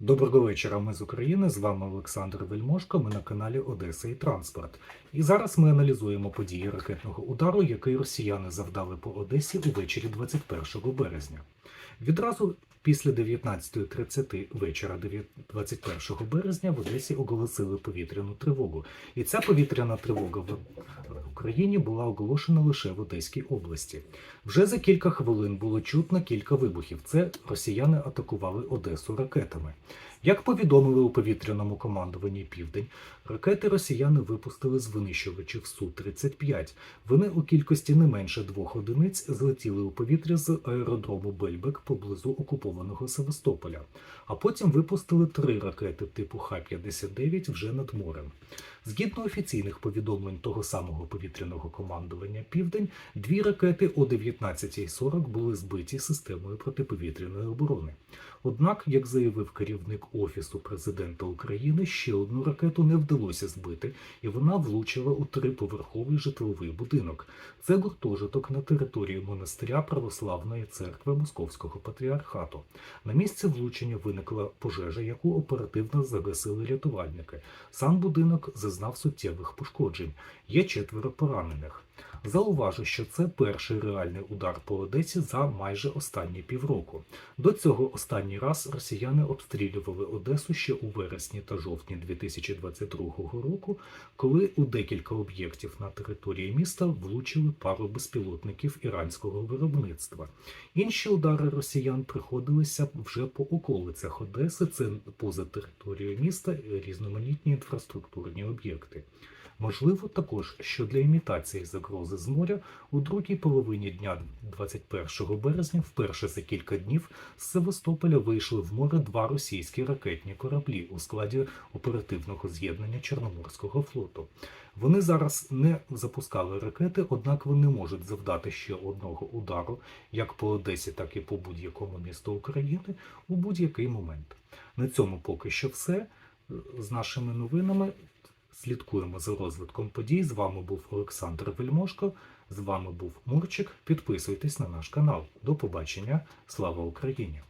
Доброго вечора, ми з України. З вами Олександр Вельмошко. Ми на каналі Одеса і Транспорт. І зараз ми аналізуємо події ракетного удару, який росіяни завдали по Одесі увечері 21 березня. Відразу після 19.30 вечора 21 березня в Одесі оголосили повітряну тривогу. І ця повітряна тривога в Україні була оголошена лише в Одеській області. Вже за кілька хвилин було чутно кілька вибухів. Це росіяни атакували Одесу ракетами. Як повідомили у повітряному командуванні Південь, ракети росіяни випустили з винищувачів Су-35. Вони у кількості не менше двох одиниць злетіли у повітря з аеродрому Бельбек поблизу окупованого Севастополя, а потім випустили три ракети типу Х-59 вже над морем. Згідно офіційних повідомлень того самого повітряного командування Південь, дві ракети о 19.40 були збиті системою протиповітряної оборони. Однак, як заявив керівник Офісу президента України, ще одну ракету не вдалося збити, і вона влучила у триповерховий житловий будинок. Це гуртожиток на території монастиря Православної церкви Московського патріархату. На місці влучення виникла пожежа, яку оперативно загасили рятувальники. Сам будинок зазнав суттєвих пошкоджень. Є четверо поранених. Зауважу, що це перший реальний удар по Одесі за майже останні півроку. До цього останній раз росіяни обстрілювали Одесу ще у вересні та жовтні 2022 року, коли у декілька об'єктів на території міста влучили пару безпілотників іранського виробництва. Інші удари росіян приходилися вже по околицях Одеси, це поза територією міста різноманітні інфраструктурні об'єкти. Можливо, також, що для імітації загрози з моря у другій половині дня 21 березня, вперше за кілька днів, з Севастополя вийшли в море два російські ракетні кораблі у складі оперативного з'єднання Чорноморського флоту. Вони зараз не запускали ракети, однак вони можуть завдати ще одного удару як по Одесі, так і по будь-якому місту України у будь-який момент. На цьому поки що все. З нашими новинами слідкуємо за розвитком подій. З вами був Олександр Вельмошко. З вами був Мурчик. Підписуйтесь на наш канал. До побачення. Слава Україні!